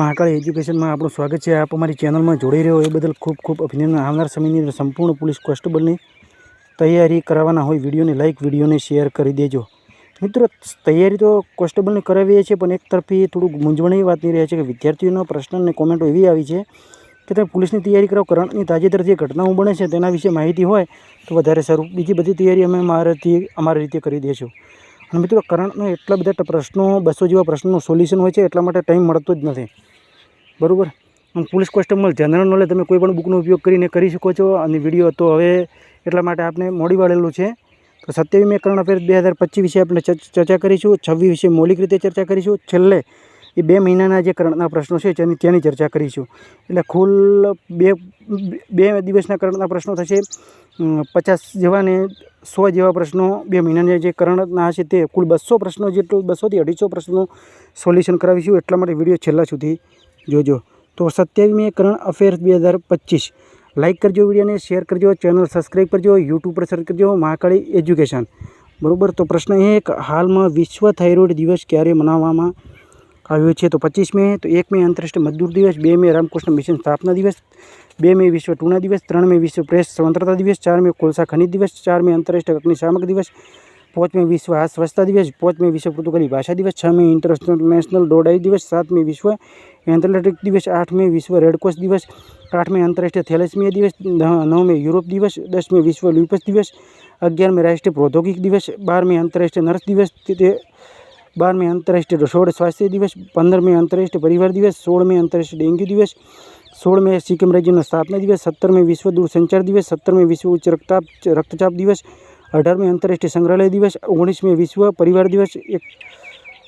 મહાકાળ એજ્યુકેશનમાં આપણું સ્વાગત છે. આપ અમારી ચેનલમાં જોડાઈ રહ્યો એ બદલ ખૂબ ખૂબ અભિનંદન. આવનાર સમયની સંપૂર્ણ પોલીસ કોન્સ્ટેબલની તૈયારી કરાવવાના હોય વિડીયોને લાઇક વિડીયોને શેર કરી દેજો. મિત્રો, તૈયારી તો કોન્સ્ટેબલની કરાવીએ છીએ, પણ એક તરફી થોડુંક મૂંઝવણની વાત નહીં રહે છે કે વિદ્યાર્થીઓના પ્રશ્ન અને કોમેન્ટો એવી આવી છે કે તમે પોલીસની તૈયારી કરાવો. કરંટની તાજેતર જે ઘટનાઓ બને છે તેના વિશે માહિતી હોય તો વધારે સારું. બીજી બધી તૈયારી અમે મારાથી અમારી રીતે કરી દઈશું અને મિત્રો, કરંટનો એટલા બધા પ્રશ્નો, બસો જેવા પ્રશ્નોનું સોલ્યુશન હોય છે, એટલા માટે ટાઈમ મળતો જ નથી. બરાબર? પોલીસ કોન્સ્ટેબલ જનરલ નોલેજ તમે કોઈ પણ બુકનો ઉપયોગ કરીને કરી શકો છો, અને વીડિયો તો હવે એટલા માટે આપણે મોડી વાળેલું છે. તો સત્યાવી મે કરંટ અફેર બે હજાર પચીસ વિશે આપણે ચર્ચા કરીશું, છવ્વીસ વિશે મૌલિક રીતે ચર્ચા કરીશું. છેલ્લે એ બે મહિનાના જે કરંટના પ્રશ્નો છે તેની તેની ચર્ચા કરીશું. એટલે કુલ બે બે દિવસના કરંટના પ્રશ્નો થશે. પચાસ જેવા ને સો જેવા પ્રશ્નો બે મહિનાના જે કરંટના હશે તે કુલ બસો પ્રશ્નો જેટલું, બસોથી અઢીસો પ્રશ્નો સોલ્યુશન કરાવીશું. એટલા માટે વીડિયો છેલ્લા સુધી જોજો. તો સત્યાવીસમી કરંટ અફેર્સ બે હજાર પચીસ. લાઇક કરજો વિડીયોને, શેર કરજો, ચેનલ સબસ્ક્રાઈબ કરજો, યુટ્યુબ પર સર્ચ કરજો, મહાકાળી એજ્યુકેશન. બરાબર? તો પ્રશ્ન એક, હાલમાં વિશ્વ થાઇરોઇડ દિવસ ક્યારે મનાવવામાં આવ્યો છે તો પચીસ મે, તો એક મે આંતરરાષ્ટ્રીય મજદૂર દિવસ, બે મે રામકૃષ્ણ મિશન સ્થાપના દિવસ, બે મે વિશ્વ ટૂના દિવસ, ત્રણ મે વિશ્વ પ્રેસ સ્વતંત્રતા દિવસ, ચાર મે કોલસા ખનિજ દિવસ, ચાર મે આંતરરાષ્ટ્રીય અગ્નિશામક દિવસ, પાંચ મે વિશ્વ હાથ સ્વચ્છતા દિવસ, પાંચ મે વિશ્વ પોર્તુગલી ભાષા દિવસ, છ મે ઇન્ટરનેશનલ ડોડાઈ દિવસ, સાત મે વિશ્વ એન્થલેટિક દિવસ, આઠ મે વિશ્વ રેડક્રોસ દિવસ, આઠ મે આંતરરાષ્ટ્રીય થેલેસમિયા દિવસ ન- નવ મે યુરોપ દિવસ, દસ મે વિશ્વ લ્યુપસ દિવસ, અગિયાર મે રાષ્ટ્રીય પ્રૌદ્યોગિક દિવસ, બાર મે આંતરરાષ્ટ્રીય નર્સ દિવસ, તે- તે બાર મે આંતરરાષ્ટ્રીય રસોડ સ્વાસ્થ્ય દિવસ પંદર મે આંતરરાષ્ટ્રીય પરિવાર દિવસ સોળ મે આંતરરાષ્ટ્રીય ડેન્ગ્યુ દિવસ સોળ મે સિક્કિમ રાજ્યનો સ્થાપના દિવસ સત્તર મે વિશ્વ દૂરસંચાર દિવસ સત્તર મે વિશ્વ ઉચ્ચ રક્તચાપ રક્તચાપ દિવસ અઢાર મે આંતરરાષ્ટ્રીય સંગ્રહાલય દિવસ ઓગણીસ મે વિશ્વ પરિવાર દિવસ એક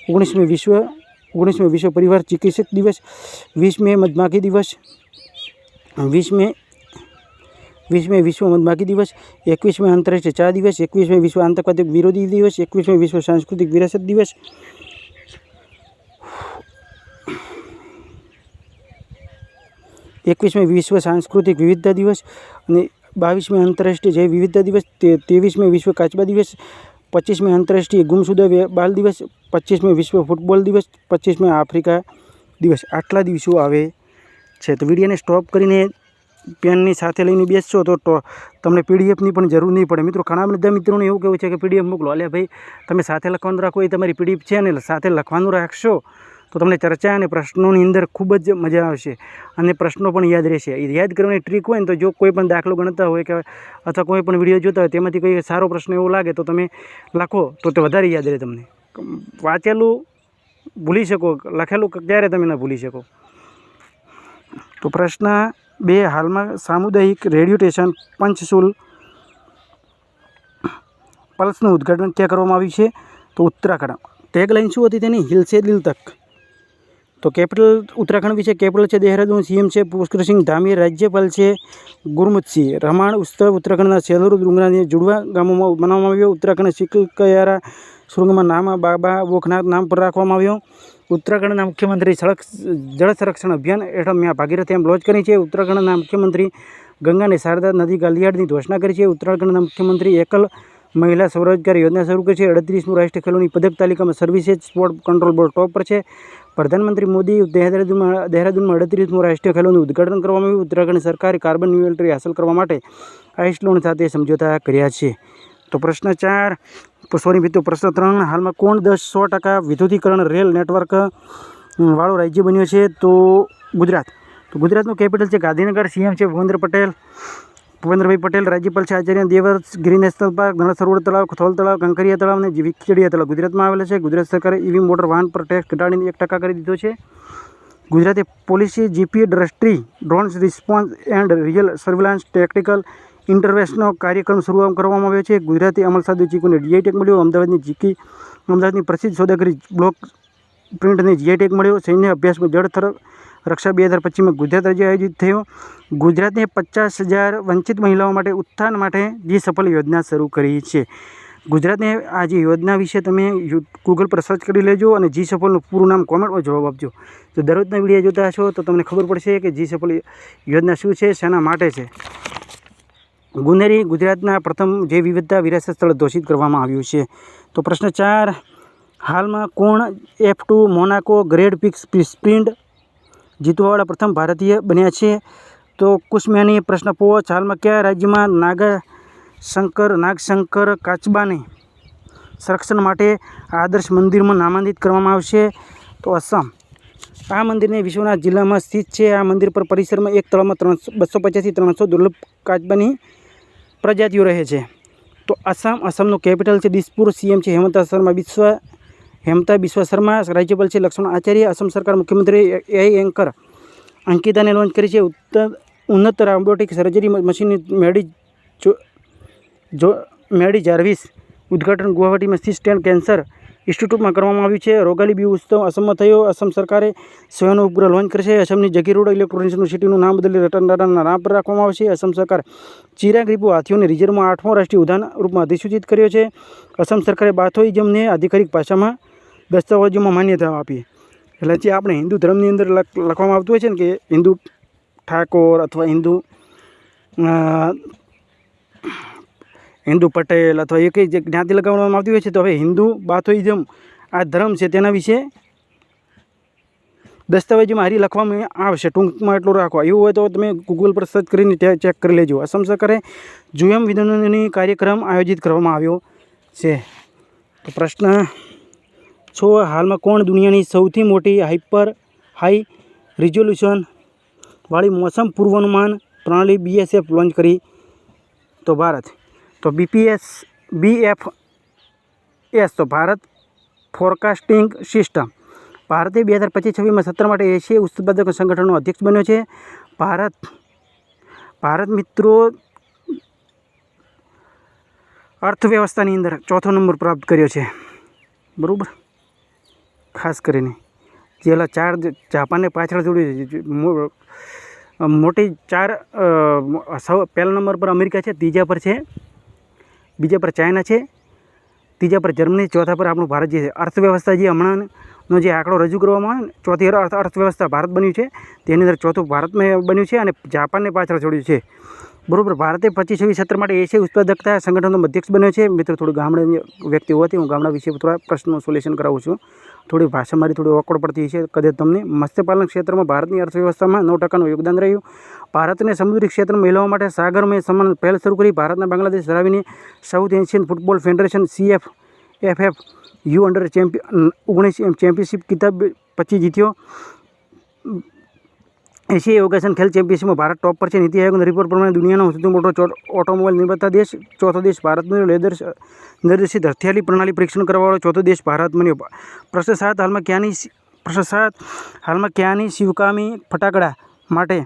ઓગણીસ મે વિશ્વ ઓગણીસ મે વિશ્વ પરિવાર ચિકિત્સક દિવસ વીસ મે મધમાખી દિવસ વીસ મે વીસ મે વિશ્વ મધમાખી દિવસ, એકવીસમી આંતરરાષ્ટ્રીય ચા દિવસ, એકવીસમી વિશ્વ આતંકવાદ વિરોધી દિવસ, એકવીસમી વિશ્વ સાંસ્કૃતિક વિરાસત દિવસ. એકવીસમી વિશ્વ સાંસ્કૃતિક વિવિધતા દિવસ અને બાવીસમી આંતરરાષ્ટ્રીય જૈવ વિવિધતા દિવસ ત્રેવીસમી વિશ્વ કાચબા દિવસ, પચીસમી આંતરરાષ્ટ્રીય ગુમસુદા બાલ દિવસ, પચીસમી વિશ્વ ફૂટબોલ દિવસ, પચીસમી આફ્રિકા દિવસ. આટલા દિવસો આવે છે. તો વિડીયોને સ્ટોપ કરીને પેનની સાથે લઈને બેસશો તો તમને પીડીએફની પણ જરૂર નહીં પડે. મિત્રો, ઘણા બધા મિત્રોને એવું કહેવું છે કે પીડીએફ મોકલો. અલે ભાઈ, તમે સાથે લખવાનું રાખો, એ તમારી પીડીએફ છે ને સાથે લખવાનું રાખશો તો તમને ચર્ચા અને પ્રશ્નોની અંદર ખૂબ જ મજા આવશે અને પ્રશ્નો પણ યાદ રહેશે. યાદ કરવાની ટ્રીક હોય ને તો જો કોઈ પણ દાખલો ગણતા હોય કે અથવા કોઈ પણ વીડિયો જોતા હોય તેમાંથી કોઈ સારો પ્રશ્ન એવો લાગે તો તમે લખો તો તે વધારે યાદ રહે તમને. વાંચેલું ભૂલી શકો, લખેલું ક્યારે તમે ન ભૂલી શકો. તો પ્રશ્ન બે હાલમાં સામુદાયિક રેડિયો સ્ટેશન પંચશુલ પલ્સનું ઉદ્ઘાટન ક્યાં કરવામાં આવ્યું છે, તો ઉત્તરાખંડ. ટેગલાઇન શું હતી તેની? હિલ સે દિલ તક. તો કેપિટલ, ઉત્તરાખંડ વિશે કેપિટલ છે દેહરાદૂન, સીએમ છે પુષ્કરસિંહ ધામી રાજ્યપાલ છે ગુરમુતસિંહ રમાણ ઉત્સવ ઉત્તરાખંડના સેલરુ ડુંગરાને જુડવા ગામોમાં મનાવવામાં આવ્યો. ઉત્તરાખંડ સિકલકયારા સુરંગમાં નામ, બાબા વોખનાથ નામ પર રાખવામાં આવ્યો. ઉત્તરાખંડના મુખ્યમંત્રી સડક જળ સંરક્ષણ અભિયાન હેઠળ મેં ભાગીરથી એમ લોન્ચ કરી છે. ઉત્તરાખંડના મુખ્યમંત્રી ગંગાને શારદા નદી ગાલિયાડની ઘોષણા કરી છે. ઉત્તરાખંડના મુખ્યમંત્રી એકલ મહિલા સ્વરોજગાર યોજના શરૂ કરી છે. અડત્રીસમું રાષ્ટ્રીય ખેલોની પદક તાલિકામાં services sport control board top પર છે. પ્રધાનમંત્રી મોદી દહેરાદૂનમાં દહેરાદૂનમાં અડત્રીસમું રાષ્ટ્રીય ખેલોનું ઉદ્ઘાટન કરવામાં આવ્યું. ઉત્તરાખંડ સરકારે કાર્બન ન્યુટ્રી હાંસલ કરવા માટે આઇસલોન સાથે સમજોતા કર્યા છે. તો પ્રશ્ન ચાર સોરી મિત્રો, પ્રશ્ન ત્રણ, હાલમાં કોણ દસ સો ટકા વિદ્યુતીકરણ રેલ નેટવર્ક વાળો રાજ્ય બન્યો છે? તો ગુજરાત. તો ગુજરાતનું કેપિટલ છે ગાંધીનગર, સીએમ છે ભૂપેન્દ્ર પટેલ. ભૂપેન્દ્રભાઈ પટેલ રાજ્યપાલ છે આચાર્ય દેવવ્રત, ગિરી નેશનલ પાર્ક, નળ સરોવર તળાવ થોલ તળાવ, કંકરિયા તળાવ અને વિખેડિયા તળાવ ગુજરાતમાં આવેલા છે. ગુજરાત સરકારે ઇવી મોટર વાહન પર ટેક્સ ઘટાડીને એક ટકા કરી દીધો છે. ગુજરાતે પોલિસી, જીપી ડ્રસ્ટ્રી drones response and real surveillance tactical ઇન્ટરવેન્શનો કાર્યક્રમ શરૂ કરવામાં આવ્યો છે. ગુજરાતી અમલ સાધુ ચીકુને ટેક મળ્યો. અમદાવાદની જીકી અમદાવાદની પ્રસિદ્ધ સોદાગરી બ્લોક પ્રિન્ટને ટેક મળ્યો. સૈન્ય અભ્યાસમાં જળ રક્ષા બે હજાર પચીસમાં ગુજરાત રાજ્ય આયોજિત થયો. ગુજરાતને પચાસ હજાર વંચિત મહિલાઓ માટે ઉત્થાન માટે જી સફળ યોજના શરૂ કરી છે. ગુજરાતને આ જે યોજના વિશે તમે ગૂગલ પર સર્ચ કરી લેજો અને જી સફળનું પૂરું નામ કોમેન્ટમાં જવાબ આપજો. જો દરરોજના વીડિયો જોતા હશો તો તમને ખબર પડશે કે જી સફળ યોજના શું છે, શેના માટે છે. ગુનેરી ગુજરાતના પ્રથમ જે વિવિધતા વિરાસત સ્થળ ઘોષિત કરવામાં આવ્યું છે. તો પ્રશ્ન ચાર, હાલમાં કોણ F two Monaco grand prix sprint જીતવાવાળા પ્રથમ ભારતીય બન્યા છે? તો કુશમ્યાની પ્રશ્ન પોચ, હાલમાં કયા રાજ્યમાં નાગા શંકર નાગશંકર કાચબાને સંરક્ષણ માટે આદર્શ મંદિરમાં નામાંકિત કરવામાં આવશે? તો અસમ. આ મંદિરને વિશ્વનાથ જિલ્લામાં સ્થિત છે. આ મંદિર પર પરિસરમાં એક તળમાં ત્રણસો બસો પચાસથી ત્રણસો દુર્લભ કાચબાની પ્રજાતિઓ રહે છે. તો આસામ, આસામનું કેપિટલ છે દિસપુર સીએમ છે હેમંત શર્મા, બિસ્વ, હેમંતા બિસ્વ શર્મા, રાજ્યપાલ છે લક્ષ્મણ આચાર્ય, આસામ સરકાર મુખ્યમંત્રી એ એન્કર. અંકિતાને લોન્ચ કરી છે ઉત્તર ઉન્નત રોબોટિક સર્જરી મશીન મેડી જો મેડી જાર્વિસ. ઉદ્ઘાટન ગુવાહાટીમાં સ્થિત સ્ટેન કેન્સર ઇન્સ્ટિટ્યૂટમાં કરવામાં આવ્યું છે. રોગાલી બી ઉત્સવ અસમમાં થયો. અસમ સરકારે સ્વયંનો ઉપગ્રહ લોન્ચ કરશે. અસમની જગીરોડ ઇલેક્ટ્રોનિક્સ યુનિવર્સિટીનું નામ બદલી રતન ટાટાના નામ પર રાખવામાં આવશે. અસમ સરકાર ચિરાગ રીપુ હાથીઓને રિઝર્વમાં આઠમો રાષ્ટ્રીય ઉદાહરણ રૂપમાં અધિસૂચિત કર્યો છે. અસમ સરકારે બાથોઇઝમને આધિકારિક ભાષામાં દસ્તાવેજોમાં માન્યતા આપી. એટલે જે આપણે હિન્દુ ધર્મની અંદર લખ, લખવામાં આવતું હોય છે ને કે હિન્દુ ઠાકોર અથવા હિન્દુ હિન્દુ પટેલ અથવા એ કઈ જે જ્ઞાતિ લગાવવામાં આવતી હોય છે, તો હવે હિન્દુ બાથોઇઝમ આ ધર્મ છે તેના વિશે દસ્તાવેજમાં હારી લખવામાં આવશે. ટૂંકમાં એટલું રાખો. એવું હોય તો તમે ગૂગલ પર સર્ચ કરીને ચેક કરી લેજો. અસમ સરકારે જુએમ વિધાનની કાર્યક્રમ આયોજિત કરવામાં આવ્યો છે. તો પ્રશ્ન છો, હાલમાં કોણ દુનિયાની સૌથી મોટી હાઇપર હાઈ રિઝોલ્યુશન વાળી મોસમ પૂર્વાનુમાન પ્રણાલી બીએસએફ લોન્ચ કરી? તો ભારત. તો બીપીએસ બીએફ એસ તો ભારત ફોરકાસ્ટિંગ સિસ્ટમ ભારતે બે હજાર પચીસ છવ્વીસમાં સત્તર માટે એશિયા ઉત્પાદક સંગઠનનો અધ્યક્ષ બન્યો છે. ભારત ભારત મિત્રો અર્થવ્યવસ્થાની અંદર ચોથો નંબર પ્રાપ્ત કર્યો છે. બરાબર? ખાસ કરીને જેલા ચાર જાપાનને પાછળ જોડ્યું છે. મોટી ચાર સૌ, પહેલા નંબર પર અમેરિકા છે, ત્રીજા પર છે. બીજા પર ચાઇના છે, ત્રીજા પર જર્મની, ચોથા પર આપણું ભારત જે છે. અર્થવ્યવસ્થા જે હમણાંનો જે આંકડો રજૂ કરવામાં આવે ને, ચોથી અર્થ, અર્થવ્યવસ્થા ભારત બન્યું છે. તેની અંદર ચોથું ભારતમાં બન્યું છે અને જાપાનને પાછળ છોડ્યું છે. બરાબર, ભારતે પચીસ છવ્વીસ સત્તર માટે એશિયા ઉત્પાદકતા સંગઠનનો અધ્યક્ષ બન્યો છે. મિત્રો, થોડું ગામડે વ્યક્તિ હોવાથી હું ગામડા વિશે થોડા પ્રશ્નનું સોલ્યુશન કરાવું છું. થોડી ભાષા મારી થોડી ઓકળ પડતી છે. કદાચ તમને મત્સ્યપાલન ક્ષેત્રમાં ભારતની અર્થવ્યવસ્થામાં નવ ટકાનું યોગદાન રહ્યું. ભારતને સમુદ્રી ક્ષેત્રમાં મહિલાઓ માટે સાગરમય સમાન પહેલ શરૂ કરી. ભારતના Bangladesh ધરાવીને South Asian football federation CF FF U under champion ઓગણીસ ચેમ્પિયનશિપ કિતાબ પછી જીત્યો. એશિયા યોગાસન ખેલ ચેમ્પિયનશિપમાં ભારત ટોપ પર છે. નીતિ આયોગના રિપોર્ટ પ્રમાણે દુનિયાનો સૌથી મોટો ઓટોમોબાઈલ નિર્માતા દેશ, ચોથો દેશ ભારતનો લેદર નિર્દેશિત હથિયારી પ્રણાલી પરીક્ષણ કરવાવાળો ચોથો દેશ ભારત બન્યો. પ્રશ્ન સાત હાલમાં ક્યાંની સી- પ્રશ્ન સાત હાલમાં ક્યાંની શિવકામી ફટાકડા માટે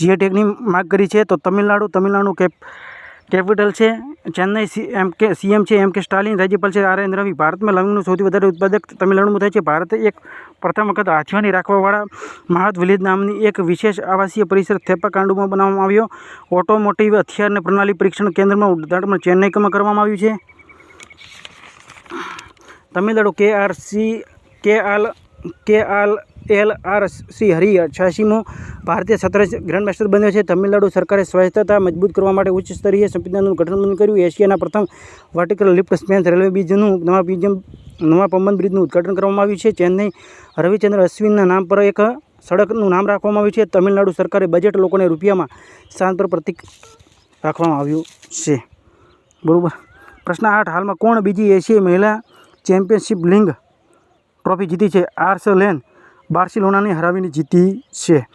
જીએટેકની માગ કરી છે, તો તમિલનાડુ તમિલનાડુ કેપ, કેપિટલ છે, ચેન્નઈ એમ કે, સીએમ છે, એમ કે સ્ટાલિન, રાજ્યપાલ છે, આર એન રવિ. ભારતમાં લવિંગનું સૌથી વધારે ઉત્પાદક તમિલનાડુમાં થાય છે. ભારતે એક પ્રથમ વખત હાથીઓની રાખવાવાળા મહાત વિલેજ નામની એક વિશેષ આવાસીય પરિસર થેપ્પાકાંડુમાં બનાવવામાં આવ્યો. ઓટોમોટિવ હથિયાર અને પ્રણાલી પરીક્ષણ કેન્દ્રમાં ઉદ્ઘાટન ચેન્નઈમાં કરવામાં આવ્યું છે. તમિલનાડુ કે આર સી, કે આલ કે આલ એલ આર સી હરિ છ્યાસીમો ભારતીય શતરંજ ગ્રાન્ડમાસ્ટર બન્યો છે. તમિલનાડુ સરકારે સ્વાયત્તતા મજબૂત કરવા માટે ઉચ્ચ સ્તરીય સંવિધાનનું ગઠન કર્યું. એશિયાના પ્રથમ વર્ટિકલ લિફ્ટ સ્પેન રેલવે બ્રિજનું નવા બ્રિજમ, નવા પંબન બ્રિજનું ઉદ્ઘાટન કરવામાં આવ્યું છે. ચેન્નઈ રવિચંદ્ર અશ્વિનના નામ પર એક સડકનું નામ રાખવામાં આવ્યું છે. તમિલનાડુ સરકારે બજેટ લોકોને રૂપિયામાં સ્થાન પર પ્રતિક રાખવામાં આવ્યું છે. બરાબર. પ્રશ્ન આઠ. હાલમાં કોણ બીજી એશિયાઈ મહિલા ચેમ્પિયનશિપ લિંગ ટ્રોફી જીતી છે? આર્સલેન બાર્સિલોનાને હરાવીને જીતી છે.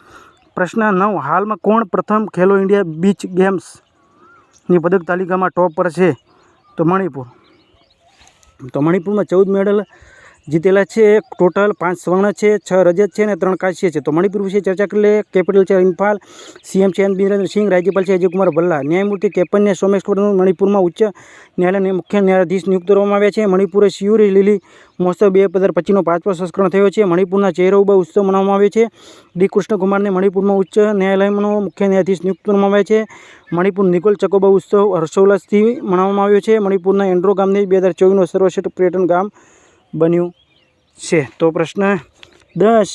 પ્રશ્ન નવ, હાલમાં કોણ પ્રથમ ખેલો ઇન્ડિયા બીચ ગેમ્સની પદક તાલિકામાં ટોપ પર છે? તો મણિપુર. તો મણિપુરમાં ચૌદ મેડલ જીતેલા છે. ટોટલ પાંચ સ્વર્ણ છે, છ રજત છે અને ત્રણ કાંસ્ય છે. તો મણિપુર વિશે ચર્ચા કરી લે કેપિટલ છે ઇમ્ફાલ, સીએમ છે એન. બિરેન્દ્રસિંહ રાજ્યપાલ છે અજયકુમાર ભલ્લા. ન્યાયમૂર્તિ કેપન્ય સોમેશ મણિપુરમાં ઉચ્ચ ન્યાયાલયના મુખ્ય ન્યાયાધીશ નિયુક્ત કરવામાં આવ્યા છે. મણિપુરે શિયુરી લીલી મહોત્સવ બે હજાર પચીસનો પાંચમો સંસ્કરણ થયો છે. મણિપુરના ચેરોબા ઉત્સવ મનાવવામાં આવે છે. ડી. કૃષ્ણકુમારને મણિપુરમાં ઉચ્ચ ન્યાયાલયનો મુખ્ય ન્યાયાધીશ નિયુક્ત કરવામાં આવ્યા છે. મણિપુર નિકોલ ચકોબા ઉત્સવ હર્ષોલ્લાસથી મનાવવામાં આવ્યો છે. મણિપુરના એન્ડ્રો ગામને બે હજાર ચોવીસનો સર્વશ્રેષ્ઠ પર્યટન ગામ બન્યું છે. તો પ્રશ્ન દસ,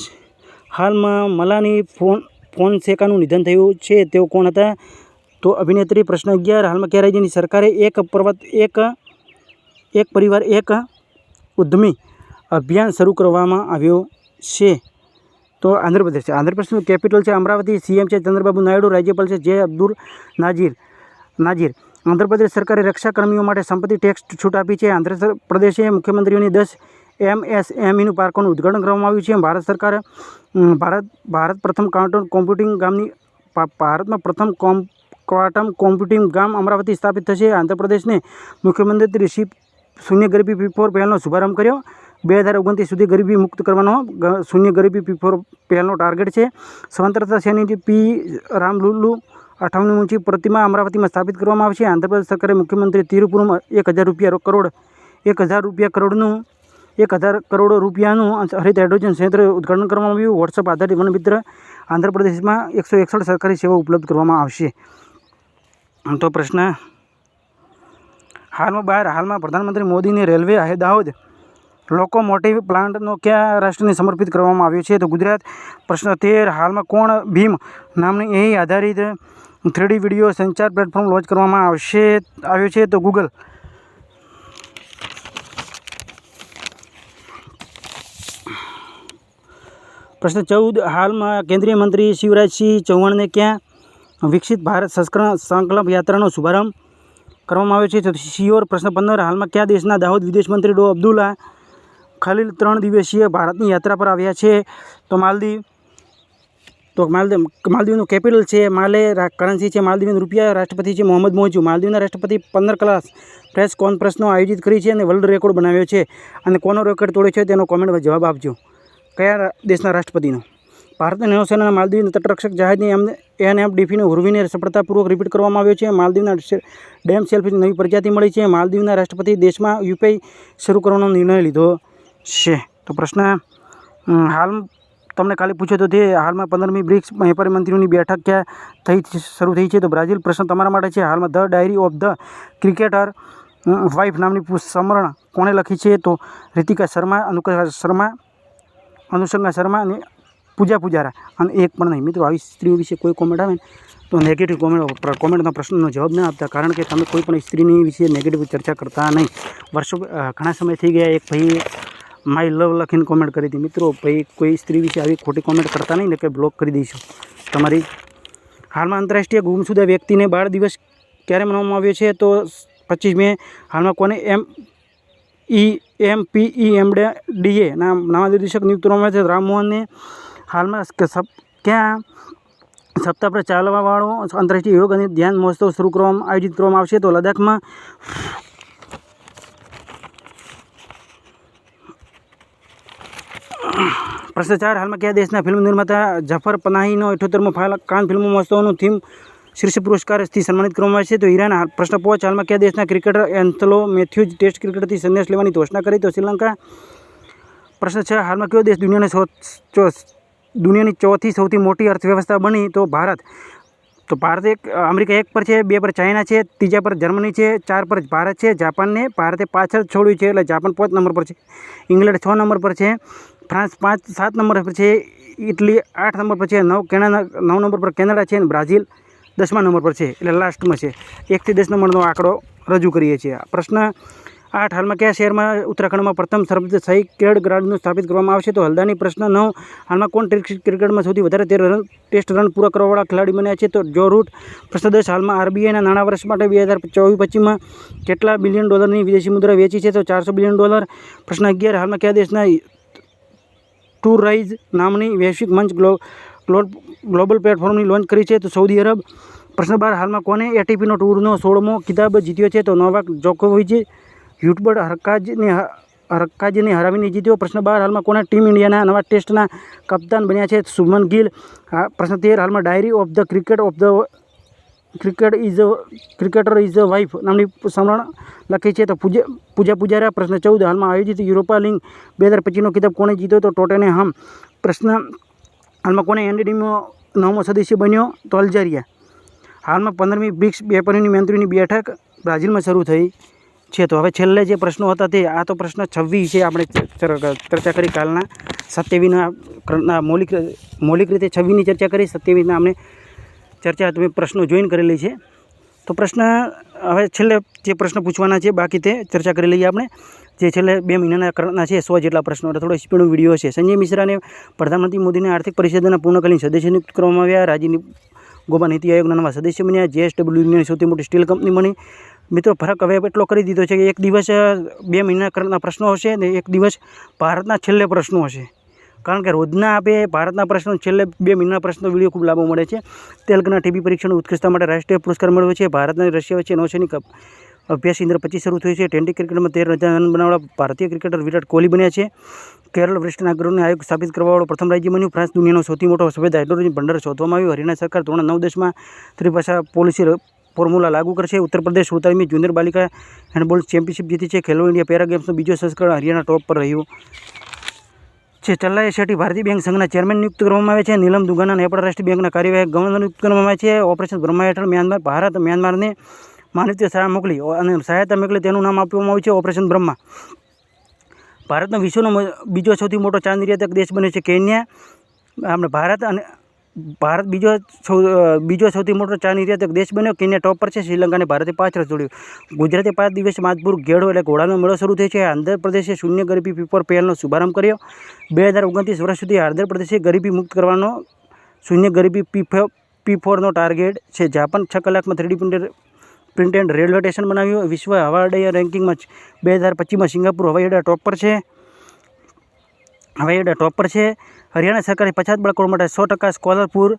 હાલમાં મલાની ફોન ફોન શેકાનું નિધન થયું છે. તેઓ કોણ હતા? તો અભિનેત્રી પ્રશ્ન અગિયાર, હાલમાં કયા રાજ્યની સરકારે એક પર્વત, એક એક પરિવાર, એક ઉદ્યમી અભિયાન શરૂ કરવામાં આવ્યો છે? તો આંધ્રપ્રદેશ છે. આંધ્રપ્રદેશનું કેપિટલ છે અમરાવતી. સીએમ છે ચંદ્રબાબુ નાયડુ. રાજ્યપાલ છે જે અબ્દુલ નાજીર નાજીર. આંધ્રપ્રદેશ સરકારે રક્ષા કર્મીઓ માટે સંપત્તિ ટેક્સ છૂટ આપી છે. આંધ્રપ્રદેશે મુખ્યમંત્રીઓની દસ એમએસએમઈનું પાર્કોનું ઉદ્ઘાટન કરવામાં આવ્યું છે. ભારત સરકાર ભારત ભારત પ્રથમ ક્વાન્ટમ કોમ્પ્યુટિંગ ગામની ભારતમાં પ્રથમ કોમ ક્વાટમ કોમ્પ્યુટિંગ ગામ અમરાવતી સ્થાપિત થશે. આંધ્રપ્રદેશને મુખ્યમંત્રી શ્રી શૂન્ય ગરીબી પીફોર પહેલનો શુભારંભ કર્યો. બે હજાર ઓગણત્રીસ સુધી ગરીબી મુક્ત કરવાનો શૂન્ય ગરીબી પીફોર પહેલનો ટાર્ગેટ છે. સ્વતંત્રતા સેનાની પી, રામલુલ્લુ અઠાવનમી ઊંચી પ્રતિમા અમરાવતીમાં સ્થાપિત કરવામાં આવશે. આંધ્રપ્રદેશ સરકારે મુખ્યમંત્રી તિરુપુરમાં એક હજાર રૂપિયા કરોડ, એક હજાર રૂપિયા કરોડનું, એક હજાર કરોડ રૂપિયાનું હરિત હાઇડ્રોજન સંયંત્ર ઉદ્ઘાટન કરવામાં આવ્યું. વોટ્સઅપ આધારિત વનમિત્ર આંધ્રપ્રદેશમાં એકસો એકસઠ સરકારી સેવા ઉપલબ્ધ કરવામાં આવશે. તો પ્રશ્ન, હાલમાં બહાર, હાલમાં પ્રધાનમંત્રી મોદીની રેલવે દાહોદ લોકોમોટિવ પ્લાન્ટનો કયા રાષ્ટ્રને સમર્પિત કરવામાં આવ્યો છે? તો ગુજરાત, પ્રશ્ન તેર, હાલમાં કોણ ભીમ નામની એ આધારિત થ્રીડી વીડિયો સંચાર પ્લેટફોર્મ લોન્ચ કરવામાં આવશે, આવ્યો છે? તો ગૂગલ. પ્રશ્ન ચૌદ, હાલમાં કેન્દ્રીય મંત્રી શિવરાજસિંહ ચૌહાણને ક્યાં વિકસિત ભારત સંસ્કરણ સંકલ્પ યાત્રાનો શુભારંભ કરવામાં આવ્યો છે? તો શિયોર, પ્રશ્ન પંદર, હાલમાં કયા દેશના દાહોદ વિદેશ મંત્રી ડો અબ્દુલ્લા ખલીલ ત્રણ દિવસીય ભારતની યાત્રા પર આવ્યા છે. તો માલદીવ તો માલદીવ માલદીવનું કેપિટલ છે માલે કરન્સી છે માલદીવના રૂપિયા. રાષ્ટ્રપતિ છે મોહમ્મદ મોજુ. માલદીવના રાષ્ટ્રપતિ પંદર કલાક પ્રેસ કોન્ફરન્સનો આયોજિત કરી છે અને વર્લ્ડ રેકોર્ડ બનાવ્યો છે. અને કોનો રેકોર્ડ તોડ્યો છે તેનો કોમેન્ટમાં જવાબ આપજો. કયા દેશના રાષ્ટ્રપતિનો? ભારતીય નૌસેનાના માલદીવના તટરક્ષક જહાજની એમ એનએફ ડીફીને હુરવીને સફળતાપૂર્વક રિપીટ કરવામાં આવ્યો છે. માલદીવના ડેમ સેલ્ફીની નવી પ્રજાતિ મળી છે. માલદીવના રાષ્ટ્રપતિ દેશમાં યુપીઆઈ શરૂ કરવાનો નિર્ણય લીધો. છે. તો પ્રશ્ન હાલ તમને કાલે પૂછ્યો તો તે, હાલમાં પંદરમી બ્રિક્સ વેપારી મંત્રીઓની બેઠક ક્યાં થઈ શરૂ થઈ છે? તો બ્રાઝિલ પ્રશ્ન તમારા માટે છે, હાલમાં the diary of the cricketer wife નામની સમરણ કોણે લખી છે? તો રીતિકા શર્મા, અનુકા, શર્મા અનુષંગા શર્મા અને પૂજા પૂજારા. અને એક પણ નહીં, મિત્રો, આવી સ્ત્રીઓ વિશે કોઈ કોમેન્ટ આવે તો નેગેટિવ કોમેન્ટ કોમેન્ટના પ્રશ્નનો જવાબ ન આપતા, કારણ કે તમે કોઈ પણ સ્ત્રીની વિશે નેગેટિવ ચર્ચા કરતા નહીં. વર્ષો ઘણા સમય થઈ ગયા, એક ભાઈ માય લવ લખીને કોમેન્ટ કરી હતી. મિત્રો, ભાઈ, કોઈ સ્ત્રી વિશે આવી ખોટી કોમેન્ટ કરતા નહીં ને કે બ્લોક કરી દઈશું. તમારી હાલમાં આંતરરાષ્ટ્રીય ગુમસુદા વ્યક્તિને બાળ દિવસ ક્યારે મનાવવામાં આવ્યો છે? તો પચીસ મે હાલમાં કોને એમ ઈ એમ પી ઈ એમ ડીએ ના નવા નિર્દેશક નિયુક્ત કરવામાં છે. રામમોહનને હાલમાં ક્યાં સપ્તાહ પર ચાલવાવાળો આંતરરાષ્ટ્રીય યોગ અને ધ્યાન મહોત્સવ શરૂ કરવામાં આયોજિત કરવામાં આવશે. તો લદ્દાખમાં પ્રશ્ન હાલમાં કયા દેશના ફિલ્મ નિર્માતા જફર પનાહીનો અઠ્યોતેરમો કાન ફિલ્મ મહોત્સવનું થીમ શીર્ષ પુરસ્કારથી સન્માનિત કરવામાં આવે છે? તો ઈરાન પ્રશ્ન પાંચ, હાલમાં કયા દેશના ક્રિકેટર એન્થલો મેથ્યુઝ ટેસ્ટ ક્રિકેટથી સંદેશ લેવાની ઘોષણા કરી? તો શ્રીલંકા. પ્રશ્ન છ, હાલમાં કયો દેશ દુનિયાની દુનિયાની ચોથી સૌથી મોટી અર્થવ્યવસ્થા બની? તો ભારત. તો ભારત એક, અમેરિકા એક પર છે, બે પર ચાઇના છે, ત્રીજા પર જર્મની છે, ચાર પર ભારત છે, જાપાનને ભારતે પાછળ છોડ્યું છે, એટલે જાપાન પાંચ નંબર પર છે. ઇંગ્લેન્ડ છ નંબર પર છે. ફ્રાન્સ પાંચ, સાત નંબર પર છે, ઇટલી આઠ નંબર પર છે, નવ કેનેડા નવ નંબર પર કેનેડા છે અને બ્રાઝિલ દસમા નંબર પર છે, એટલે લાસ્ટમાં છે. એકથી દસ નંબરનો આંકડો રજૂ કરીએ છીએ. પ્રશ્ન આઠ હાલમાં કયા શહેરમાં ઉત્તરાખંડમાં પ્રથમ સર્વોચ્ચ સહી ક્રિકેટ ગ્રાઉન્ડનું સ્થાપિત કરવામાં આવશે? તો હલ્દાની પ્રશ્ન નવ, હાલમાં કોણ ક્રિકેટમાં સૌથી વધારે તેર રન, ટેસ્ટ રન પૂરા કરવાવાળા ખેલાડી બન્યા છે? તો જો રૂટ પ્રશ્ન દસ, હાલમાં આરબીઆઈના નાણાં વર્ષ માટે બે હજાર ચોવીસ પચીસમાં કેટલા બિલિયન ડોલરની વિદેશી મુદ્રા વેચી છે? તો ચારસો બિલિયન ડોલર. પ્રશ્ન અગિયાર, હાલમાં કયા દેશના ટૂર રાઇઝ નામની વૈશ્વિક મંચ ગ્લો, ગ્લો- ગ્લોબલ પ્લેટફોર્મની લોન્ચ કરી છે. તો સૌદી અરબ પ્રશ્ન બાર, હાલમાં કોને એટીપીનો ટૂરનો સોળમો ખિતાબ જીત્યો છે? તો નોવાક જોકોવિચે હ્યુટબર્ટ હરકાજને, હરકાજીને હરાવીને જીત્યો. પ્રશ્ન બાર, હાલમાં કોને ટીમ ઇન્ડિયાના નવા ટેસ્ટના કપ્તાન બન્યા છે? શુભમન ગિલ પ્રશ્ન તેર, હાલમાં diary of the cricket of the cricket is a cricketer is a wife નામની સમરણ લખી છે. તો પૂજા પૂજા પૂજારા પ્રશ્ન ચૌદ. હાલમાં આયોજિત યુરોપા લીગ બે હજાર પચીસનો કિતાબ કોણે જીત્યો? તો ટોટેને હમ. પ્રશ્ન, હાલમાં કોને એનડીડીમાં નવમો સદસ્ય બન્યો? તો અલ્જેરિયા. હાલમાં પંદરમી બ્રિક્સ વેપારીની મંત્રીની બેઠક બ્રાઝિલમાં શરૂ થઈ છે. તો હવે છેલ્લે જે પ્રશ્નો હતા તે, આ તો પ્રશ્ન છવ્વીસ છે. આપણે ચર્ચા કરી. કાલના સત્યાવીસના મૌલિક મૌલિક રીતે છવ્વીસની ચર્ચા કરી. સત્યાવીસના આપણે ચર્ચા તમે પ્રશ્નો જોઈન કરેલી છે. તો પ્રશ્ન, હવે છેલ્લે જે પ્રશ્ન પૂછવાના છે, બાકી તે ચર્ચા કરી લઈએ આપણે. જે છેલ્લે બે મહિનાના કરણના છે, સો જેટલા પ્રશ્નો. એટલે થોડો સ્પીડનો વીડિયો છે સંજય મિશ્રાને પ્રધાનમંત્રી મોદીને આર્થિક પરિષદના પૂર્ણકાલીન સદસ્ય નિયુક્ત કરવામાં આવ્યા. રાજ્યની ગોબા નીતિ આયોગના નવા સદસ્ય બન્યા. જેએસડબલ્યુ દુનિયાની સૌથી મોટી સ્ટીલ કંપની બની મિત્રો, ફરક હવે એટલો કરી દીધો છે કે એક દિવસ, બે મહિના કરણના પ્રશ્નો હશે ને એક દિવસ ભારતના છેલ્લે પ્રશ્નો હશે. કારણ કે રોજના આપે ભારતના પ્રશ્નો, છેલ્લે બે મહિનાના પ્રશ્નો વીડિયો ખૂબ લાભો મળે છે. તેલગના ટીબી પરીક્ષાનું ઉત્કૃષ્ટતા માટે રાષ્ટ્રીય પુરસ્કાર મળ્યો છે. ભારત અને રશિયા વચ્ચે નૌસૈનિક કપ અભ્યાસ ઇન્દ્ર પચીસ શરૂ થયું છે. ટ્વેન્ટી ક્રિકેટમાં તેર રજાન બનાવવા ભારતીય ક્રિકેટર વિરાટ કોહલી બન્યા છે. કેરળ વરિષ્ઠ નાગરિકોને આયોગ સ્થાપિત કરવાવાળો પ્રથમ રાજ્ય બન્યું. ફ્રાન્સ દુનિયાનો સૌથી મોટો સફેદ હાઇડ્રોજન ભંડાર શોધવામાં આવ્યો. હરિયાણા સરકાર ધોરણ નવ દસમાં ત્રિભાષા પોલિસી ફોર્મ્યુલા લાગુ કરશે. ઉત્તર પ્રદેશ સુતારમી જુનિયર બાલિકા હેન્ડબોલ ચેમ્પિયનશિપ જીતી છે. ખેલો ઇન્ડિયા પેરા ગેમ્સનો બીજો સંસ્કરણ હરિયાણા ટોપ પર રહ્યું. છે. ચલ્લાએ શેઠી ભારતીય બેંક સંઘના ચેરમેન નિયુક્ત કરવામાં આવે છે. નીલમ દુગાના નેપાળ રાષ્ટ્રીય બેંકના કાર્યવાહક ગવર્નર નિયુક્ત કરવામાં આવે છે. ઓપરેશન બ્રહ્મા હેઠળ મ્યાનમાર, ભારત, મ્યાનમારને માનવીય સહાય મોકલી અને સહાયતા મોકલી તેનું નામ આપવામાં આવ્યું છે. ઓપરેશન બ્રહ્મા. ભારતનો વિશ્વનો બીજો સૌથી મોટો ચા નિર્યાતક દેશ બન્યો છે કેન્યા. આપણે ભારત અને ભારત બીજો બીજો સૌથી મોટો ચા નિર્યાતક દેશ બન્યો કેન્યા ટોપ પર છે શ્રીલંકાને ભારતે પાછળ જોડ્યું. ગુજરાતે પાંચ દિવસ માધપુર ગેડો એટલે ઘોડાનો મેળો શરૂ થયો છે. આંધ્રપ્રદેશે શૂન્ય ગરીબી પીપર પહેલનો શુભારંભ કર્યો. બે હજાર ઓગણત્રીસ વર્ષ સુધી આંધ્રપ્રદેશે ગરીબી મુક્ત કરવાનો શૂન્ય ગરીબી પી પી ફોરનો ટાર્ગેટ છે. જાપાન છ કલાકમાં three D printer printed railway station બનાવ્યું. વિશ્વ હવાઈ રેન્કિંગમાં બે હજાર પચીસમાં સિંગાપુર હવાઈ અડ્ડા ટોપ પર છે. હવાઈ ટોપર ટોપ છે. હરિયાણા સરકારે પછાત બાળકો માટે સો ટકા સ્કોલરપુર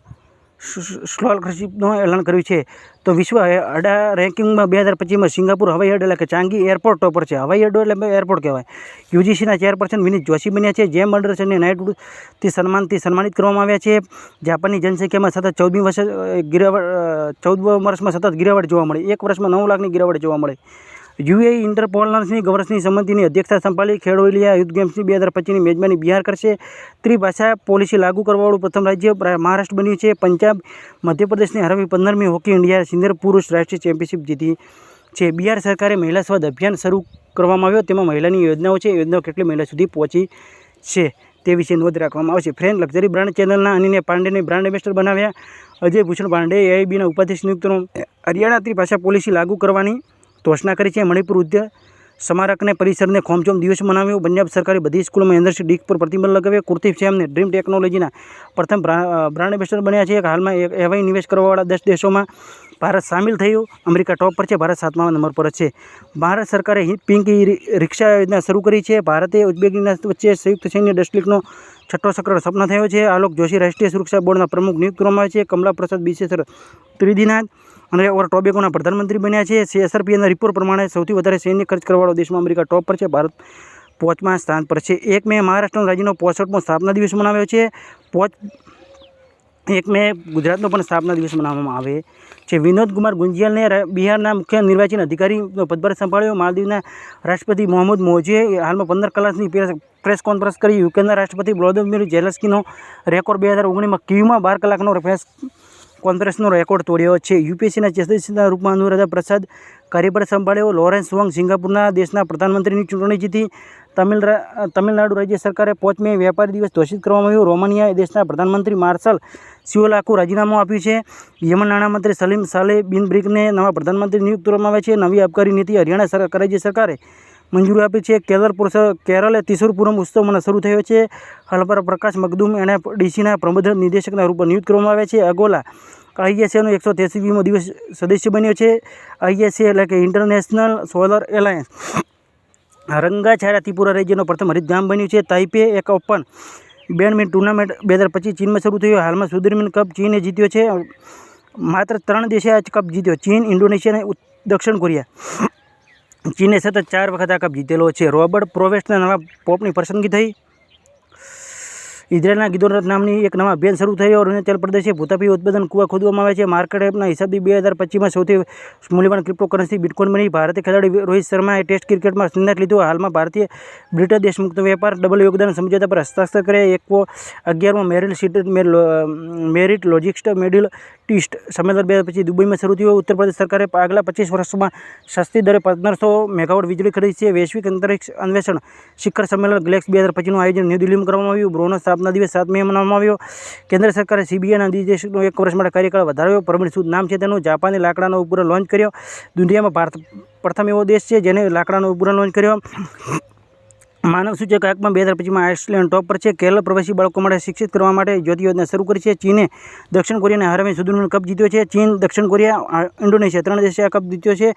સ્કોલરશીપનું એલાન કર્યું છે. તો વિશ્વ અડા રેન્કિંગમાં બે હજાર પચીસમાં સિંગાપુર હવાઈ અડ્ડો એટલે કે ચાંગી એરપોર્ટ ટોપર છે. હવાઈ અડ્ડો એટલે એરપોર્ટ કહેવાય. યુજીસીના ચેરપર્સન વિનીત જોશી બન્યા છે. જેમ અંડરસનને નાઇટવુડથી સન્માનથી સન્માનિત કરવામાં આવ્યા છે. જાપાનની જનસંખ્યામાં સતત ચૌદમી વર્ષે ગિરાવટ ચૌદ વર્ષમાં સતત ગિરાવટ જોવા મળી. એક વર્ષમાં નવ લાખની ગિરાવટ જોવા મળે. યુએ ઇન્ટરપોલર્સની ગવર્સની સંમતિની અધ્યક્ષતા સંભાળી ખેડો ઇલિયા યુથ ગેમ્સની બે હજાર પચીસની મેજબાની બિહાર કરશે. ત્રિભાષા પોલિસી લાગુ કરવાવાળું પ્રથમ રાજ્ય મહારાષ્ટ્ર બન્યું છે. પંજાબ, મધ્યપ્રદેશની હરાવી પંદરમી હોકી ઇન્ડિયા સિનિયર પુરુષ રાષ્ટ્રીય ચેમ્પિયનશિપ જીતી છે. બિહાર સરકારે મહિલા સ્વાદ અભિયાન શરૂ કરવામાં આવ્યો. તેમાં મહિલાની યોજનાઓ છે. યોજનાઓ કેટલી મહિલા સુધી પહોંચી છે તે વિશે નોંધ રાખવામાં આવશે. ફ્રેન્ડ લક્ઝરી બ્રાન્ડ ચેનલના અનિને પાંડેને બ્રાન્ડ એમ્બેસેડર બનાવ્યા. અજય ભૂષણ પાંડે, એઆઈબીના ઉપાધ્યક્ષ નિયુક્તનો હરિયાણા ત્રિભાષા પોલિસી લાગુ કરવાની ઘોષણા કરી છે. મણિપુર ઉદ્ય સ્મારકને પરિસરને ખોમચોમ દિવસ મનાવ્યો. પંજાબ સરકારે બધી સ્કૂલોમાં ઇન્ડસ્ટ્રી ડીક પર પ્રતિબંધ લગાવ્યો. કુર્તી સેમને ડ્રીમ ટેકનોલોજીના પ્રથમ બ્રા- બ્રાન્ડ એમ્બેસેડર બન્યા છે. હાલમાં એક એવાય નિવેશ કરવાવાળા દસ દેશોમાં ભારત સામેલ થયું. અમેરિકા ટોપ પર છે. ભારત સાતમા નંબર પર છે. ભારત સરકારે પિંક રિક્ષા યોજના શરૂ કરી છે. ભારતે ઉઝબેકિસ્તાન વચ્ચે સંયુક્ત સૈન્ય ડસ્ટલીગનો છઠ્ઠો સક્ર સપના થયો છે. આલોક જોશી રાષ્ટ્રીય સુરક્ષા બોર્ડના પ્રમુખ નિયુક્ત કરવામાં આવે છે. કમલા પ્રસાદ બિશેસર ત્રિદીનાથ અને ઓર ટોબેકોના પ્રધાનમંત્રી બન્યા છે. સીએસઆરપીએના રિપોર્ટ પ્રમાણે સૌથી વધારે સૈન્ય ખર્ચ કરવાવાળો દેશમાં અમેરિકા ટોપ પર છે. ભારત પાંચમા સ્થાન પર છે. એક મે મહારાષ્ટ્રના રાજ્યનો પોસઠમો સ્થાપના દિવસ મનાવ્યો છે. પોચ એક મે ગુજરાતનો પણ સ્થાપના દિવસ મનાવવામાં આવે છે. વિનોદ કુમાર ગુંજિયાલને બિહારના મુખ્ય નિર્વાચન અધિકારીનો પદભાર સંભાળ્યો. માલદીવના રાષ્ટ્રપતિ મોહમ્મદ મોજીએ હાલમાં પંદર કલાકની પ્રેસ કોન્ફરન્સ કરી યુકેના રાષ્ટ્રપતિ વ્લોદિમીર જેલસ્કીનો રેકોર્ડ બે હજાર ઓગણીસમાં કીવમાં બાર કલાકનો પ્રેસ કોન્ફરન્સનો રેકોર્ડ તોડ્યો છે. યુપીએસસીના ચેસના રૂપમાં અનુરાધા પ્રસાદ કાર્યભાર સંભાળ્યો. લોરેન્સ વોંગ સિંગાપુરના દેશના પ્રધાનમંત્રીની ચૂંટણી જીતી. તમિલ તમિલનાડુ રાજ્ય સરકારે પાંચમે વેપારી દિવસ ઘોષિત કરવામાં આવ્યો. રોમાનિયા દેશના પ્રધાનમંત્રી માર્શલ સિયોલાકુ રાજીનામું આપ્યું છે. યમન નાણામંત્રી સલીમ સાલે બિન બ્રિકને નવા પ્રધાનમંત્રી નિયુક્ત કરવામાં આવ્યા છે. નવી આબકારી નીતિ હરિયાણા રાજ્ય સરકારે મંજૂરી આપી છે. કેરળ પુરુષ કેરળે ત્રિશુરપુરમ ઉત્સવ મને શરૂ થયો છે. હલપર પ્રકાશ મગદુમ એણે ડીસીના પ્રબંધ નિદેશકના રૂપે નિયુક્ત કરવામાં આવ્યા છે. અગોલા આઈએસએનો એકસો તેસીવીમો દિવસ સદસ્ય બન્યો છે. આઈએસએ એટલે કે ઇન્ટરનેશનલ સોલર એલાયન્સ. રંગાછારા ત્રિપુરા રાજ્યનો પ્રથમ હરિત બન્યું છે. તાઇપે એક ઓપન બેડમિન્ટન ટુર્નામેન્ટ બે હજાર પચીસ ચીનમાં શરૂ થયો. હાલમાં સુદર્મિન કપ ચીને જીત્યો છે. માત્ર ત્રણ દેશે આ કપ જીત્યો. ચીન, ઇન્ડોનેશિયા અને દક્ષિણ કોરિયા. ચીને સતત ચાર વખત આ કપ જીતેલો છે. રોબર્ટ પ્રોવેસ્ટના નવા પોપની પસંદગી થઈ. ઇઝરાયલના ગિદોરત નામની એક નવા અભિયાન શરૂ થયો અરુણાચલ પ્રદેશે ભૂતાપી ઉત્પાદન કુવા ખોદવામાં આવે છે. માર્કેટ એપના હિસાબથી બે હજાર પચીસમાં સૌથી મૂલ્યવાન ક્રિપ્ટોકરન્સી બિટકોઇન બની. ભારતીય ખેલાડી રોહિત શર્માએ ટેસ્ટ ક્રિકેટમાં સિંધાટ લીધો. હાલમાં ભારતીય બ્રિટન દેશમુક્ત વેપાર ડબલ યોગદાન સમજૂતા પર હસ્તાક્ષર કર્યા. એકવો અગિયારમાં મેરિલ સીટ મેરિટ લોજિસ્ટ મેડિલ ટીસ્ટ સંમેલન બે પછી દુબઈમાં શરૂ થયું. ઉત્તર પ્રદેશ સરકારે આગલા પચીસ વર્ષમાં સસ્તી દરે પંદરસો મેગાવોટ વીજળી ખરીદી છે. વૈશ્વિક અંતરિક્ષ અન્વેષણ શિખર સંમેલન ગ્લેક્સ બે હજાર પચીસનું આયોજન ન્યૂ દિલ્હીમાં કરવામાં આવ્યું. બ્રોનો સ્થાપના દિવસ સાતમી મનાવવામાં આવ્યો. કેન્દ્ર સરકારે સીબીઆઈના નિર્દેશકનો એક વર્ષ માટે કાર્યકાળ વધાર્યો. પરમિટ સુદ નામ છે તેનું. જાપાને લાકડાનો ઉપગ્રહ લોન્ચ કર્યો. દુનિયામાં ભારત પ્રથમ એવો દેશ છે જેને લાકડાનો ઉપગ્રહ લોન્ચ કર્યો. માનવ સૂચક આંકમાં બે હજાર પચીસમાં આઇસલેન્ડ ટોપ પર છે. કેરળ પ્રવાસી બાળકો માટે શિક્ષિત કરવા માટે જ્યોતિ યોજના શરૂ કરી છે. ચીને દક્ષિણ કોરિયાને હરાવી સુધીનો કપ જીત્યો છે. ચીન, દક્ષિણ કોરિયા ઇન્ડોનેશિયા ત્રણ દેશે આ કપ જીત્યો છે.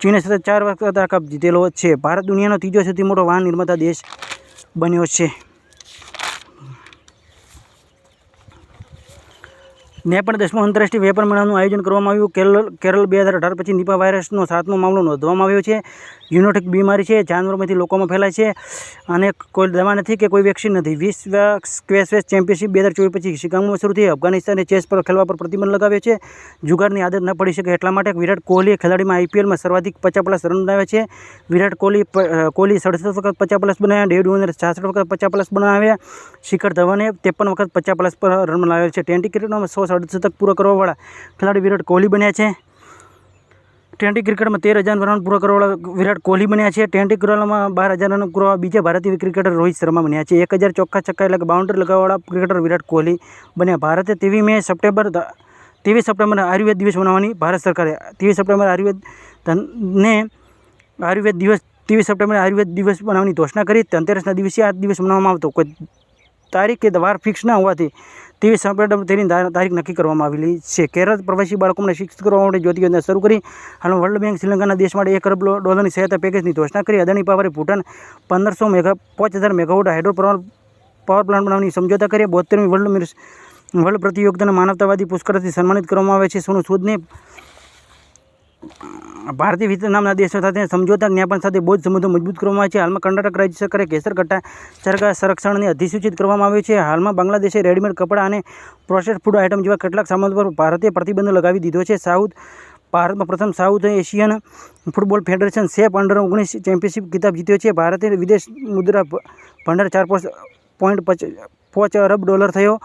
ચીને સતત ચાર વખત આ કપ જીતેલો છે. ભારત દુનિયાનો ત્રીજો સૌથી મોટો વાહન નિર્માતા દેશ બન્યો છે. નેપાળ દસમો આંતરરાષ્ટ્રીય વેપાર મેળાનું આયોજન કરવામાં આવ્યું. કેરળ કેરળ બે હજાર અઢાર પછી નિપા વાયરસનો સાતમો મામલો નોંધવામાં આવ્યો છે. યુનોટિક બીમારી છે, જાનવરોમાંથી લોકોમાં ફેલાય છે અને કોઈ દવા નથી કે કોઈ વેક્સિન નથી. વિશ્વ સ્ક્વેશ વેસ ચેમ્પિયનશિપ બે હજાર ચોવીસ પછી શિકાગોમાં શરૂ થઈ. અફઘાનિસ્તાને ચેસ પર ખેલવા પર પ્રતિબંધ લગાવ્યો છે. જુગારની આદત ન પડી શકે એટલા માટે વિરાટ કોહલીએ ખેલાડીમાં આઈપીએલમાં સર્વાધિક પચાસ પ્લસ રન બનાવ્યા છે. વિરાટ કોહલી કોહલી સડસઠ વખત પચાસ પ્લસ બનાવ્યા, ડેવિડ વોર્નર છાસઠ વખત પચાસ પ્લસ બનાવ્યા. શિખર ધવને ત્રેપન વખત પચાસ પ્લસ પર રન બનાવ્યા છે. ટ્વેન્ટી ક્રિકેટમાં સો અડસઠ પૂરો કરવાવાળા ખેલાડી વિરાટ કોહલી બન્યા છે. ટ્વેન્ટી ક્રિકેટમાં તેર હજાર રન પૂરા કરવાવાળા વિરાટ કોહલી બન્યા છે. ટ્વેન્ટી ક્રિકેટમાં બાર હજાર રન પૂરા બીજા ભારતીય ક્રિકેટર રોહિત શર્મા બન્યા છે. એક હજાર ચોખ્ખા છક્કા એટલે બાઉન્ડરી લગાવવાળા ક્રિકેટર વિરાટ કોહલી બન્યા. ભારતે તેવી મે સપ્ટેમ્બર ત્રેવીસ સપ્ટેમ્બરે આયુર્વેદ દિવસ મનાવવાની ભારત સરકારે ત્રેવીસ સપ્ટેમ્બર આયુર્વેદ ને આયુર્વેદ દિવસ ત્રેવીસ સપ્ટેમ્બરે આયુર્વેદ દિવસ મનાવવાની ઘોષણા કરી. ધનતેરસના દિવસે આ દિવસ મનાવવામાં આવતો. કોઈ તારીખ કે વાર ફિક્સ ના હોવાથી સપ્ટેમ્બર તેની તારીખ નક્કી કરવામાં આવેલી છે. કેરળ પ્રવાસી બાળકોને શિક્ષિત કરવા માટે જ્યોતિ યોજના શરૂ કરી. હાલ વર્લ્ડ બેંક શ્રીલંકાના દેશ માટે એક અરબ ડોલરની સહાયતા પેકેજની ઘોષણા કરી. અદાણી પાવરે ભૂટાન પંદરસો મેગા પાંચ હજાર મેગાવોટ હાઇડ્રો પાવર પ્લાન્ટ બનાવવાની સમજોતા કરી. બોતેરમી વર્લ્ડ વર્લ્ડ પ્રતિયોગિતાના માનવતાવાદી પુષ્કરથી સન્માનિત કરવામાં આવે છે. સોનું સૂદને ભારતીય વિયેતનામના દેશો સાથે સમજોતા જ્ઞાપન સાથે બૌદ્ધ સંબંધો મજબૂત કરવામાં આવે છે. હાલમાં કર્ણાટક રાજ્ય સરકારે કેસર કટ્ટા ચરગા સંરક્ષણને અધિસૂચિત કરવામાં આવ્યું છે. હાલમાં બાંગ્લાદેશે રેડીમેડ કપડાં અને પ્રોસેસ્ડ ફૂડ આઇટમ જેવા કેટલાક સામાન પર ભારતે પ્રતિબંધ લગાવી દીધો છે. સાઉથ ભારતમાં પ્રથમ South Asian Football Federation SAFF under ઓગણીસ ચેમ્પિયનશિપ ખિતાબ જીત્યો છે. ભારતે વિદેશ મુદ્રા ભંડાર ચાર પોઈન્ટ પાંચ અરબ ડોલર થયો.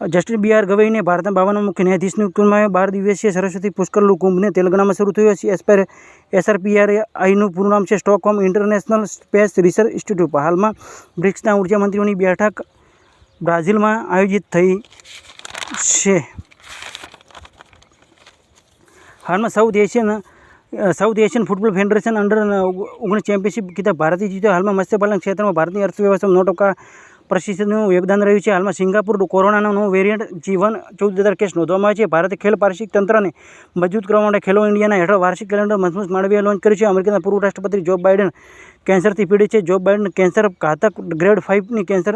જસ્ટિસ બી આર ગવઈને ભારતના બાવન મુખ્ય ન્યાયાધીશની આવ્યા. બાર દિવસીય સરસ્વતી પુષ્કરલુ કુંભને તેલંગાણામાં શરૂ થયો છે. એસપેર એસઆરપીઆર આઈનું પૂરું નામ છે Stockholm International Space Research Institute. હાલમાં બ્રિક્સના ઊર્જા મંત્રીઓની બેઠક બ્રાઝિલમાં આયોજિત થઈ છે. હાલમાં South Asian South Asian Football Federation under ઓગણીસ ચેમ્પિયનશિપ કીધા ભારતે જીત્યો. હાલમાં મત્સ્યપાલન ક્ષેત્રમાં ભારતની અર્થવ્યવસ્થામાં નો પ્રતિશતનું યોગદાન રહ્યું છે. હાલમાં સિંગાપુર કોરોનાનો વેરિયન્ટ જીવન ચૌદ હજાર કેસ નોંધવામાં આવે છે. ભારતે ખેલ પારિષિક તંત્રને મજબૂત કરવા માટે ખેલો ઇન્ડિયાના હેઠળ વાર્ષિક કેલેન્ડર મજબૂત માંડવીએ લોન્ચ કર્યું છે. અમેરિકાના પૂર્વ રાષ્ટ્રપતિ જો બાઇડન કેન્સરથી પીડિત છે. જો બાઇડન કેન્સર ઘાતક ગ્રેડ ફાઇવની કેન્સર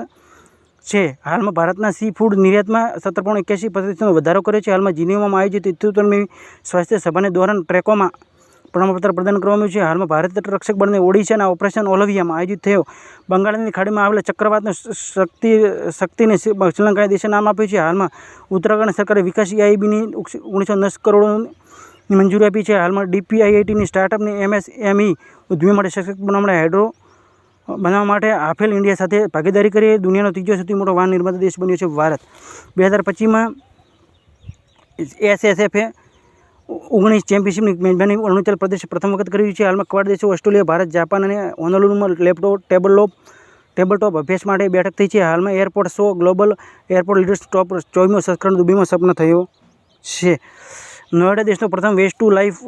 છે. હાલમાં ભારતના સી ફૂડ નિર્યાતમાં સત્તર પોઈન્ટ એક્યાસી પ્રતિશતનો વધારો કર્યો છે. હાલમાં જીનીવામાં આયોજિત ઇત્યોતેરમી સ્વાસ્થ્ય સભાને દોરાન ટ્રેકોમાં પ્રમાણપત્ર પ્રદાન કરવામાં આવ્યું છે. હાલમાં ભારતીય તટરક્ષક બળને ઓડિશાના ઓપરેશન ઓલવિયામાં આયોજિત થયો. બંગાળની ખાડીમાં આવેલા ચક્રવાતનો શક્તિ, શક્તિને શ્રી- શ્રીલંકાએ દેશે નામ આપ્યું છે. હાલમાં ઉત્તરાખંડ સરકારે વિકાસ આઈબીની ઓગણીસો દસ કરોડની મંજૂરી આપી છે. હાલમાં ડીપીઆઈઆઈટીની સ્ટાર્ટઅપની એમએસએમઈ ઉદ્યમી માટે સશક્ત બનાવવા માટે હાઇડ્રો બનાવવા માટે આફેલ ઇન્ડિયા સાથે ભાગીદારી કરી દુનિયાનો ત્રીજો સૌથી મોટો વાહન નિર્માતા દેશ બન્યો છે ભારત. બે હજાર પચીસમાં એસએસએફે ઓગણીસ ચેમ્પિયનશિપની મેજબાની અરુણાચલ પ્રદેશે પ્રથમ વખત કર્યું છે. હાલમાં ક્વાડ દેશો ઓસ્ટ્રેલિયા, ભારત, જાપાન અને હોનોલુલુમાં laptop, table top table top અભ્યાસ માટે બેઠક થઈ છે. હાલમાં airport show global airport leaders top ચોવીમો સંસ્કરણ દુબઈમાં સપના થયો છે. નોએડા દેશનો પ્રથમ waste to life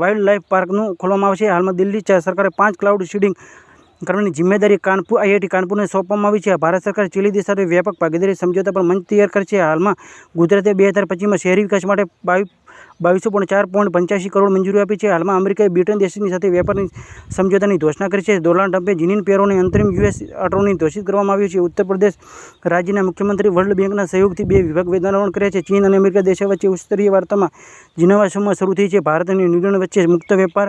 wildlife પાર્કનું ખોલવામાં આવશે. હાલમાં દિલ્હી સરકારે પાંચ ક્લાઉડ સીડિંગ કરવાની જિમ્મેદારી કાનપુર આઈઆઈટી કાનપુરને સોંપવામાં આવી છે. ભારત સરકાર ચીલી દેશ સાથે વ્યાપક ભાગીદારી સમજોતા પર મંચ તૈયાર કરે છે હાલમાં ગુજરાતે બે હજાર પચીસમાં શહેરી વિકાસ માટે બાવીસ પોઈન્ટ ચાર પોઈન્ટ પંચ્યાસી કરોડ મંજૂરી આપી છે. હાલમાં અમેરિકાએ બ્રિટન દેશની સાથે વેપારની સમજોતાની ઘોષણા કરી છે. ડોનાલ્ડ ટ્રમ્પે જીનીન પેરોને અંતરિમ યુએસ અટોર્ની ઘોષિત કરવામાં આવ્યું છે. ઉત્તર પ્રદેશ રાજ્યના મુખ્યમંત્રી વર્લ્ડ બેંકના સહયોગથી બે વિભાગ વેતનારોહણ કર્યા છે. ચીન અને અમેરિકા દેશો વચ્ચે ઉચ્ચસ્તરીય વાર્તામાં જીનોવાસમાં શરૂ થઈ છે. ભારત અને ન્યૂઝીલેન્ડ વચ્ચે મુક્ત વેપાર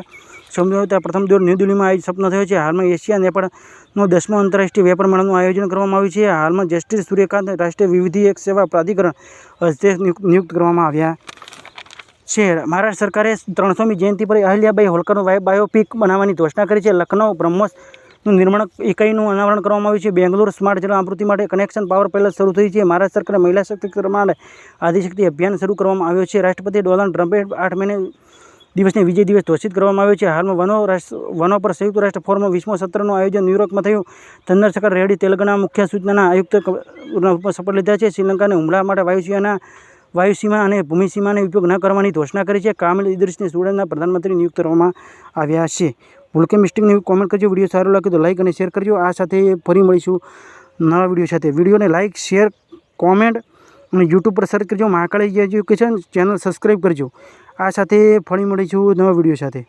સમજોતા પ્રથમ દોર ન્યૂ દિલ્હીમાં આયોજિત સપનો થયો છે. હાલમાં એશિયા નેપાળનો દસમો આંતરરાષ્ટ્રીય વેપાર મેળાનું આયોજન કરવામાં આવ્યું છે. હાલમાં જસ્ટિસ સૂર્યકાંત રાષ્ટ્રીય વિવિધિક સેવા પ્રાધિકરણ અધ્યક્ષ નિયુક્ત કરવામાં આવ્યા છે. મહારાષ્ટ્ર સરકારે ત્રણસોમી જયંતિ પર અહલ્યાબાઈ હોલકરનું બાયો- બાયોપિક બનાવવાની ઘોષણા કરી છે. લખનૌ બ્રહ્મોસનું નિર્માણ ઇકાઈનું અનાવરણ કરવામાં આવ્યું છે. બેંગ્લોર સ્માર્ટ જળ આમૃતિ માટે કનેક્શન પાવર પહેલાં શરૂ થઈ છે. મહારાષ્ટ્ર સરકારે મહિલા સશક્તિકરણ માટે આદિશક્તિ અભિયાન શરૂ કરવામાં આવ્યો છે. રાષ્ટ્રપતિ ડોનાલ્ડ ટ્રમ્પે આઠ મહિને દિવસને વિજય દિવસ ઘોષિત કરવામાં આવ્યો છે. હાલમાં વનો રાષ્ટ્ર, વનો પર સંયુક્ત રાષ્ટ્ર ફોરમમાં વિશ્વ સત્રનું આયોજન ન્યુયોર્કમાં થયું. ચંદ્રશેખર રેડ્ડી તેલંગાણા મુખ્ય સૂચનાના આયુક્ત શપથ લીધા છે. શ્રીલંકાને હુમલા માટે વાયુસીમાના વાયુસીમા અને ભૂમિસીમાને ઉપયોગ ન કરવાની ઘોષણા કરી છે. કામિલ ઇદ્રીસને સુડાનના પ્રધાનમંત્રી નિયુક્ત કરવામાં આવ્યા છે. ભૂલકે મિસ્ટેકને કોમેન્ટ કરજો. વીડિયો સારો લાગે તો લાઇક અને શેર કરજો. આ સાથે ફરી મળીશું નવા વીડિયો સાથે. વિડીયોને લાઇક શેર, કોમેન્ટ અને યુટ્યુબ પર સર્ચ કરજો. મહાકાળી એજ્યુકેશન ચેનલ સબસ્ક્રાઈબ કરજો. આ સાથે ફરી મળીશું નવા વીડિયો સાથે.